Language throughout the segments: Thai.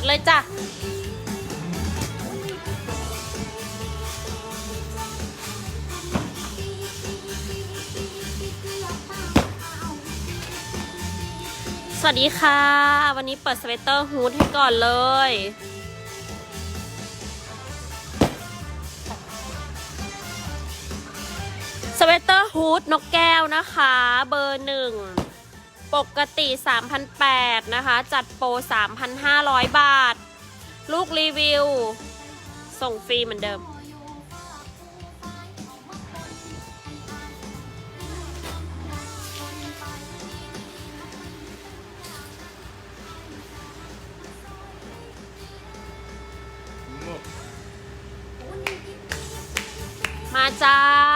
ดเลยจ้ะสวัสดีค่ะ วันนี้เปิดสเวตเตอร์ฮูดให้ก่อนเลย สเวตเตอร์ฮูดนกแก้วนะคะ เบอร์หนึ่ง ปกติ 3,800 นะคะ จัดโปร 3,500 บาท ลูกรีวิว ส่งฟรีเหมือนเดิม มาจ้า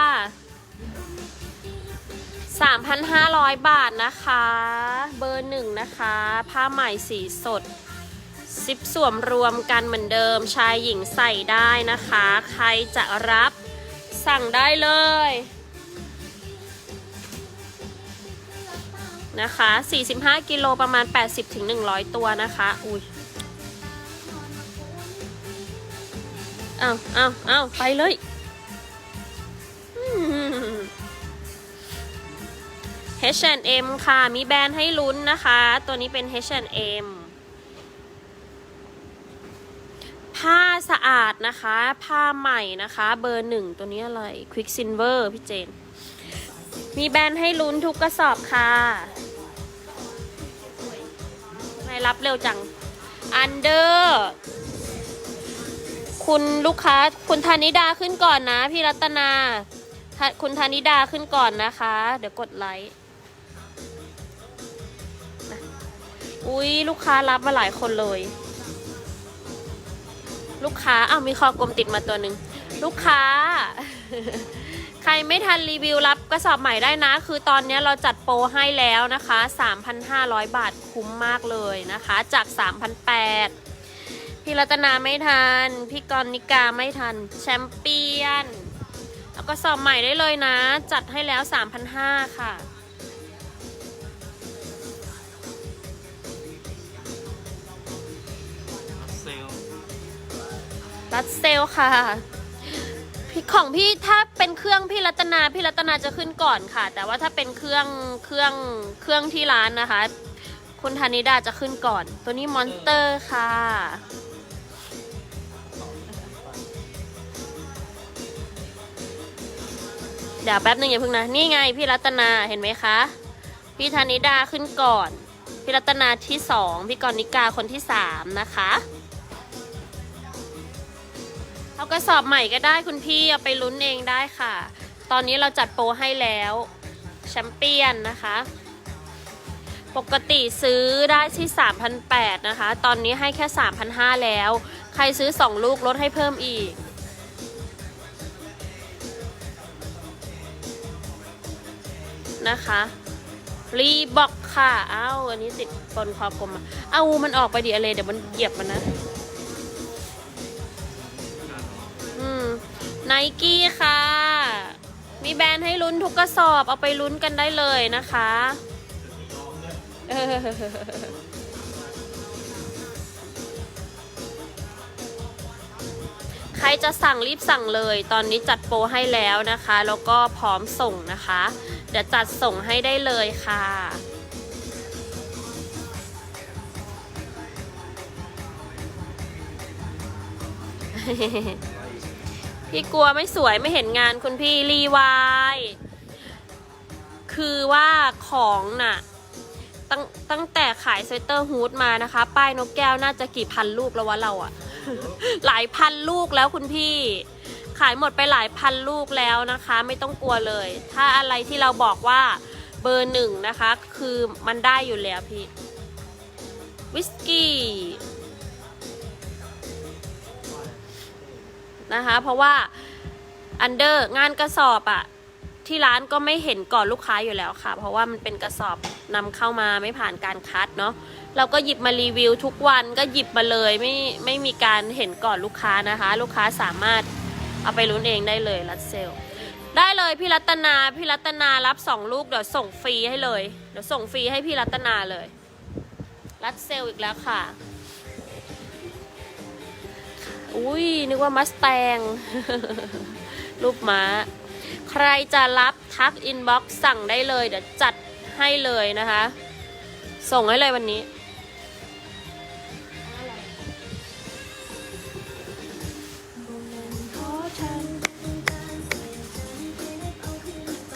3,500 บาทนะคะ เบอร์หนึ่งนะคะ ผ้าใหม่สีสดซิปสวมรวมกันเหมือนเดิม ชายหญิงใส่ได้นะคะ ใครจะรับสั่งได้เลยนะคะ 45 กิโลประมาณ 80-100 ตัวนะคะ อุ้ยเอาเอาเอาไปเลย อืม H&M ค่ะ มีแบรนด์ให้ลุ้นนะคะ ตัวนี้เป็น H&M ผ้าสะอาดนะคะ ผ้าใหม่นะคะ เบอร์หนึ่งตัวนี้อะไร Quicksilver พี่เจน มีแบรนด์ให้ลุ้นทุกกระสอบค่ะไม่รับเร็วจัง อันเดอร์ คุณลูกค้า คุณธนิดาขึ้นก่อนนะ พี่รัตนา คุณธนิดาขึ้นก่อนนะคะ เดี๋ยวกดไลค์ อุ้ยลูกค้ารับมาหลายคนเลย ลูกค้าอ้าวมีคอกลมติดมาตัวหนึ่งลูกค้า ใครไม่ทันรีวิวรับกระสอบใหม่ได้นะ คือตอนนี้เราจัดโปรให้แล้วนะคะ 3,500 บาทคุ้มมากเลยนะคะ จาก 3,800พี่รัตนาไม่ทัน พี่กรณิกาไม่ทัน แชมเปี้ยน แล้วก็สอบใหม่ได้เลยนะ จัดให้แล้ว 3,500ค่ะ รัดเซลค่ะของพี่ถ้าเป็นเครื่องพี่รัตนาพี่รัตนาจะขึ้นก่อนค่ะ แต่ว่าถ้าเป็นเครื่องเครื่องเครื่องที่ร้านนะคะ คุณธนิดาจะขึ้นก่อน ตัวนี้มอนสเตอร์ค่ะ เดี๋ยวแป๊บนึงอย่าเพิ่งนะ นี่ไงพี่รัตนาเห็นไหมคะ พี่ธนิดาขึ้นก่อน พี่รัตนาที่สองพี่กรณิกาคนที่สามนะคะ เอากระสอบใหม่ก็ได้คุณพี่เอาไปลุ้นเองได้ค่ะ ตอนนี้เราจัดโปรให้แล้วแชมเปี้ยนนะคะ ปกติซื้อได้ที่3,800นะคะ ตอนนี้ให้แค่3,500แล้ว ใครซื้อ 2 ลูกลดให้เพิ่มอีกนะคะ รีบอกค่ะ เอ้า อันนี้ติดบนคอกลมอะเอามันออกไปดิอะไรเดี๋ยวมันเหยียบมันนะ ไนกี้ค่ะ มีแบรนด์ให้ลุ้นทุกกระสอบเอาไปลุ้นกันได้เลยนะคะใครจะสั่งรีบสั่งเลย ตอนนี้จัดโปรให้แล้วนะคะ แล้วก็พร้อมส่งนะคะ เดี๋ยวจัดส่งให้ได้เลยค่ะ พี่กลัวไม่สวยไม่เห็นงานคุณพี่รีวายคือว่าของน่ะตั้งตั้งแต่ขายสเวตเตอร์ฮูดมานะคะ ป้ายนกแก้วน่าจะกี่พันลูกแล้ววะเราอะหลายพันลูกแล้วคุณพี่ ขายหมดไปหลายพันลูกแล้วนะคะ ไม่ต้องกลัวเลย ถ้าอะไรที่เราบอกว่าเบอร์หนึ่งนะคะ คือมันได้อยู่แล้วพี่ วิสกี้ นะคะ เพราะว่าอันเดอร์งานกระสอบอะที่ร้านก็ไม่เห็นก่อนลูกค้าอยู่แล้วค่ะ เพราะว่ามันเป็นกระสอบนำเข้ามาไม่ผ่านการคัดเนาะเราก็หยิบมารีวิวทุกวันก็หยิบมาเลยไม่ไม่มีการเห็นก่อนลูกค้านะคะ ลูกค้าสามารถเอาไปลุ้นเองได้เลยรัดเซลได้เลยพี่รัตนาพี่รัตนารับสองลูกเดี๋ยวส่งฟรีให้เลยเดี๋ยวส่งฟรีให้พี่รัตนาเลย รัดเซลอีกแล้วค่ะ อุ้ยนึกว่ามัสแตง รูปม้า ใครจะรับทักอินบ็อกซ์สั่งได้เลย เดี๋ยวจัดให้เลยนะคะ ส่งให้เลยวันนี้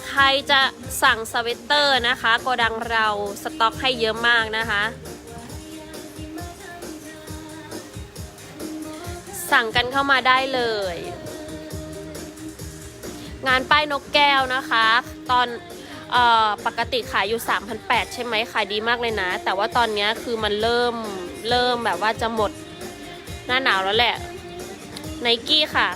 ใครจะสั่งสเวตเตอร์นะคะโกดังเราสต็อกให้เยอะมากนะคะ สั่งกันเข้ามาได้เลย งานป้ายนกแก้วนะคะ ตอนออปกติขายอยู่ 3,800 ใช่ไหมขายดีมากเลยนะ แต่ว่าตอนนี้คือมันเริ่มเริ่มแบบว่าจะหมดหน้าหนาวแล้วแหละไนกี้ค่ะ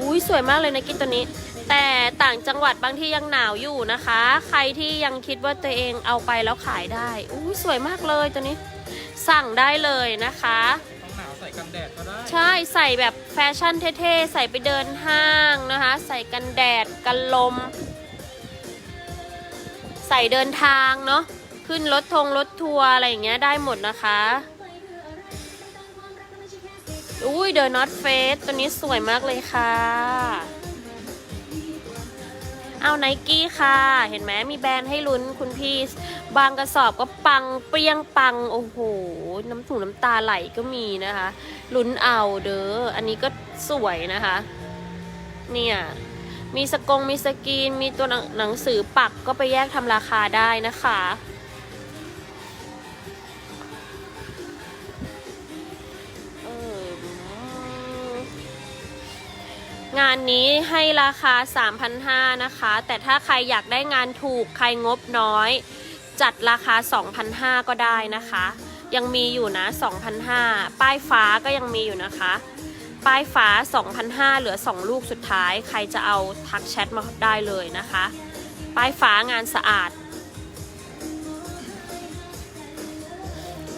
อุ้ยสวยมากเลยไนกี้ตัวนี้ แต่ต่างจังหวัดบางที่ยังหนาวอยู่นะคะ ใครที่ยังคิดว่าตัวเองเอาไปแล้วขายได้ อุ้ยสวยมากเลยตัวนี้ สั่งได้เลยนะคะ ต้องหนาวใส่กันแดด ใช่ใส่แบบแฟชั่นเท่ๆ ใส่ไปเดินห้างนะคะ ใส่กันแดดกันลม ใส่เดินทางเนาะขึ้นรถทงรถทัวร์อะไรอย่างเงี้ยได้หมดนะคะอุ้ยเดอะน็อตเฟสตัวนี้สวยมากเลยค่ะ เอาไนกี้ค่ะ เห็นไหมมีแบรนด์ให้ลุ้นคุณพี่บางกระสอบก็ปังเปรี้ยงปัง โอ้โห น้ำถุงน้ำตาไหลก็มีนะคะลุ้นเอาเด้ออันนี้ก็สวยนะคะ เนี่ยมีสกงมีสกรีน มีตัวหนังหนังสือปักก็ไปแยกทำราคาได้นะคะ งานนี้ให้ราคา 3,500นะคะ แต่ถ้าใครอยากได้งานถูกใครงบน้อย จัดราคา 2,500 ก็ได้นะคะ ยังมีอยู่นะ 2,500 ป้ายฟ้าก็ยังมีอยู่นะคะ ป้ายฟ้า 2,500 เหลือ 2 ลูกสุดท้าย ใครจะเอาทักแชทมาได้เลยนะคะ ป้ายฟ้างานสะอาด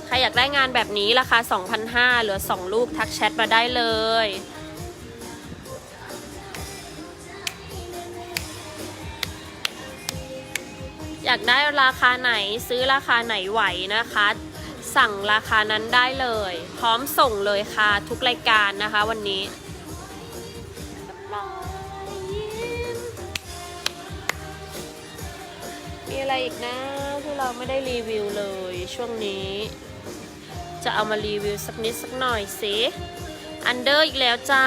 ใครอยากได้งานแบบนี้ราคา 2,500 เหลือ 2 ลูกทักแชทมาได้เลย อยากได้ราคาไหนซื้อราคาไหนไหวนะคะ สั่งราคานั้นได้เลย พร้อมส่งเลยค่ะทุกรายการนะคะวันนี้มีอะไรอีกนะที่เราไม่ได้รีวิวเลยช่วงนี้ จะเอามารีวิวสักนิดสักหน่อยสิอันเดอร์อีกแล้วจ้า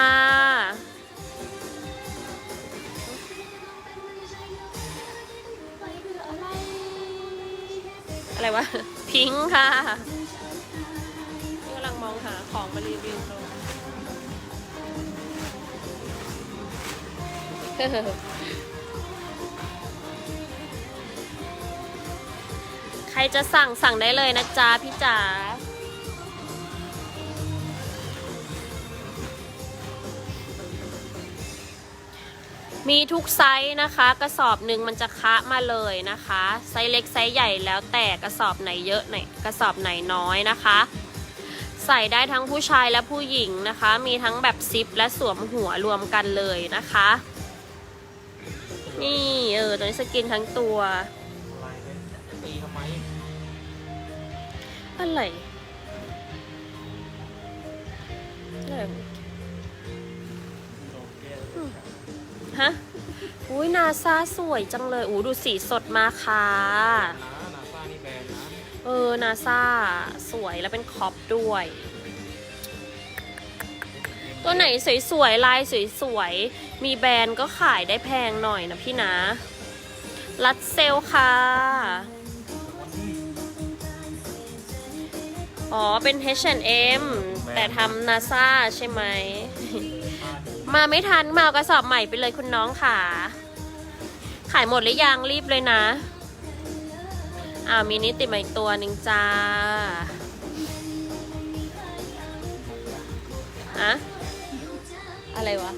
อะไรวะ พิงค์ค่ะนี่กำลังมองหาของมารีวิวลงใครจะสั่งสั่งได้เลยนะจ๊ะพี่จ๋า มีทุกไซส์นะคะ กระสอบหนึ่งมันจะคะมาเลยนะคะ ไซส์เล็กไซส์ใหญ่แล้วแต่กระสอบไหนเยอะไหนกระสอบไหนน้อยนะคะ ใส่ได้ทั้งผู้ชายและผู้หญิงนะคะ มีทั้งแบบซิปและสวมหัวรวมกันเลยนะคะ นี่เออตัวนี้สกินทั้งตัวอะไรเนี่ยจะตีทำไมอะไร ฮะ อุ้ยนาซาสวยจังเลยอู้ดูสีสดมากค่ะนะนาซานี่แบรนด์นะเออนาซาสวยแล้วเป็นคอปด้วย ตัวไหนสวยๆ ลายสวยๆ มีแบรนด์ก็ขายได้แพงหน่อยนะพี่นะ รัดเซลค่ะ อ๋อ เป็น H&M แต่ทำนาซาใช่ไหม มาไม่ทันมาเอากระสอบใหม่ไปเลยคุณน้องค่ะ ขายหมดหรือยังรีบเลยนะอ่ามีนิติใหม่ตัวหนึ่งจ้าอะอะไรวะ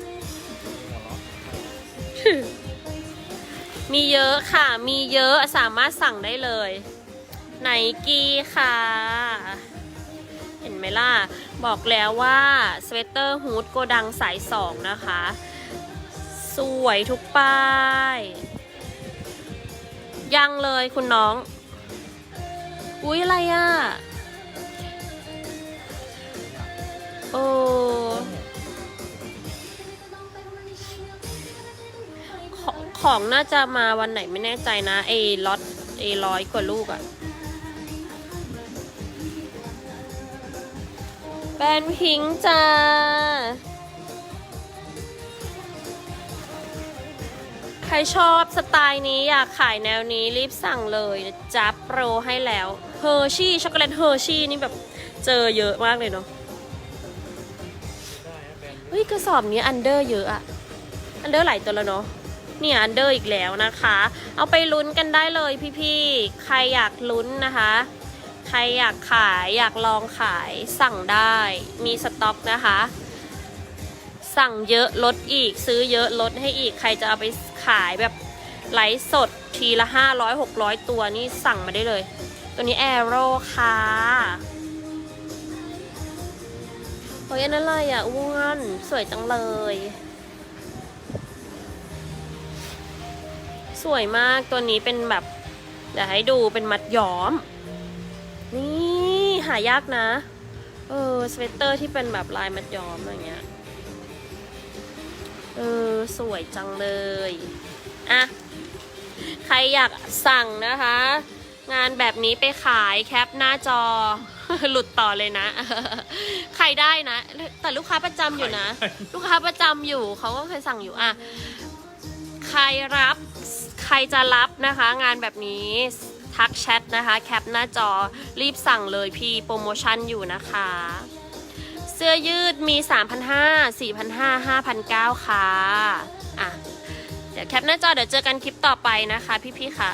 มีเยอะค่ะ มีเยอะสามารถสั่งได้เลย ไนกี้ค่ะ เห็นไหมล่ะ บอกแล้วว่าสเวตเตอร์ฮูดโกดังสายสองนะคะ สวยทุกป้าย ยังเลยคุณน้อง อุ๊ย อะไรอะ่ะเออของของน่าจะมาวันไหนไม่แน่ใจนะไอ้ล็อตไอ้ร้อยกว่าลูกอะ แบรนด์พิงค์จ้า ใครชอบสไตล์นี้อยากขายแนวนี้รีบสั่งเลยนะจ๊ะโปรให้แล้วเฮอร์ชี่ช็อกโกแลตเฮอร์ชี่นี่แบบเจอเยอะมากเลยเนาะเฮ้ยกระสอบนี้อันเดอร์เยอะอะอันเดอร์หลายตัวแล้วเนาะเนี่ยอันเดอร์อีกแล้วนะคะ เอาไปลุ้นกันได้เลยพี่ๆ ใครอยากลุ้นนะคะ ใครอยากขายอยากลองขายสั่งได้มีสต็อกนะคะ สั่งเยอะลดอีกซื้อเยอะลดให้อีกใครจะเอาไปขายแบบไลฟ์สดทีละ 500 600 ตัวนี่สั่งมาได้เลย ตัวนี้แอโร่ค่ะเฮ้ยอันนั้นอะไรอะอ้วนสวยจังเลย สวยมากตัวนี้เป็นแบบเดี๋ยวให้ดูเป็นมัดย้อม นี่หายากนะ เออสเวตเตอร์ที่เป็นแบบลายมัดย้อมอย่างเงี้ย เออ สวยจังเลย อะ ใครอยากสั่งนะคะ งานแบบนี้ไปขายแคปหน้าจอ หลุดต่อเลยนะ ใครได้นะ แต่ลูกค้าประจำอยู่นะ ลูกค้าประจำอยู่เขาก็เคยสั่งอยู่อะ ใครรับ ใครจะรับนะคะ งานแบบนี้ ทักแชทนะคะ แคปหน้าจอรีบสั่งเลยพี่โปรโมชั่นอยู่นะคะ เสื้อยืดมี 3,500 4,500 5,900 ค่ะ อะ เดี๋ยวแคปหน้าจอเดี๋ยวเจอกันคลิปต่อไปนะคะ พี่ๆค่ะ